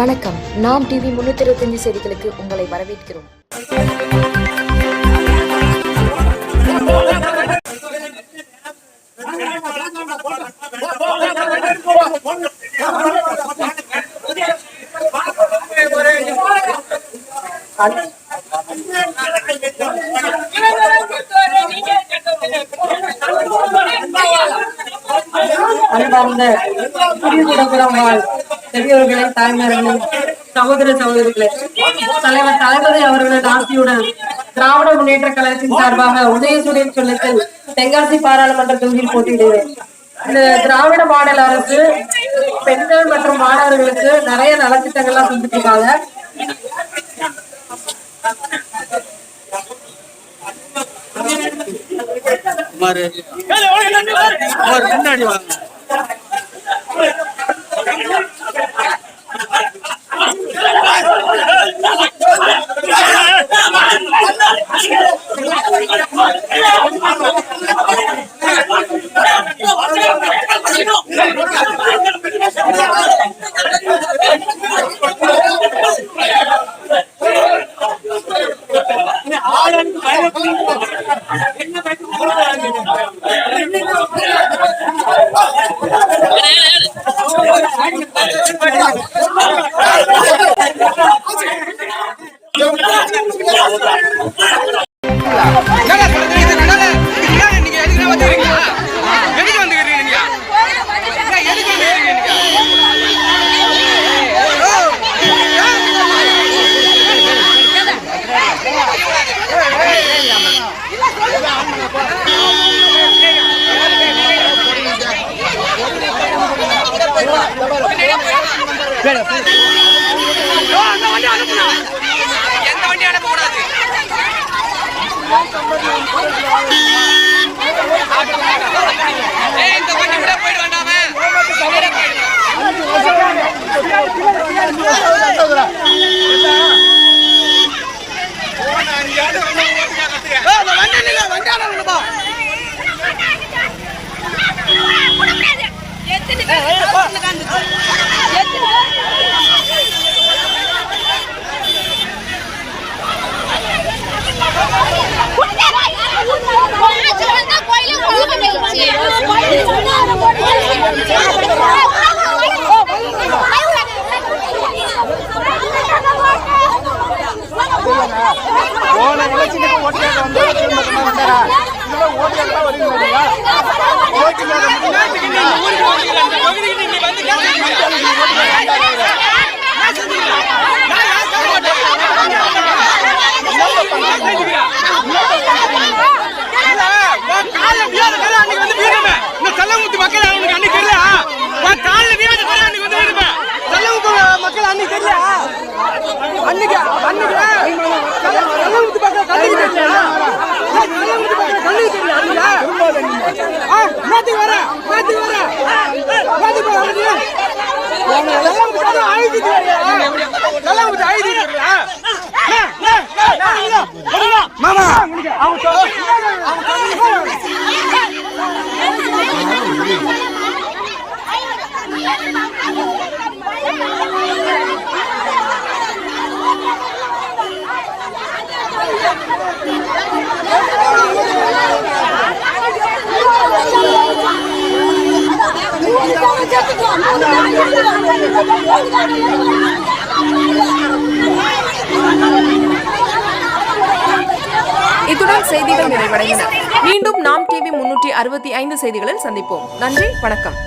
வணக்கம். நாம் டிவி முன்னூத்தி இருபத்தஞ்சு செய்திகளுக்கு உங்களை வரவேற்கிறோம். அன்பார்ந்த குடியுடன் வாழ் பெரியவர்களே தாய்மார்களே சகோதர சகோதரிகளே தலைவர் தளபதி அவர்களது ஆசியுடன் திராவிட முன்னேற்ற கழகத்தின் சார்பாக உதயசூரியன் சொல்லத்தில் தென்காசி பாராளுமன்ற தொகுதியில் போட்டியிடுவேன் இந்த திராவிட மாடல் அரசு பெண்கள் மற்றும் மாணவர்களுக்கு நிறைய நலத்திட்டங்கள்லாம் செஞ்சுட்டு இருக்காங்க குமார் வாங்க. என்னடா என்ன, எந்த வண்டி அனுப்பக்கூடாது? இந்த போன எலெக்ஷனுக்கு ஓட்டு வந்தா வந்தாரா. இதுல ஓட்டியாக வருவீங்களா என்னத்துக்கு அன்னைக்கு அன்னைக்கு தெரியல. தெரியல அன்னைக்கு? ஆ, இத்துடன் செய்திகள் நிறைவடைந்தன. மீண்டும் நாம் டிவி முன்னூற்றி அறுபத்தி ஐந்து செய்திகளில் சந்திப்போம். நன்றி வணக்கம்.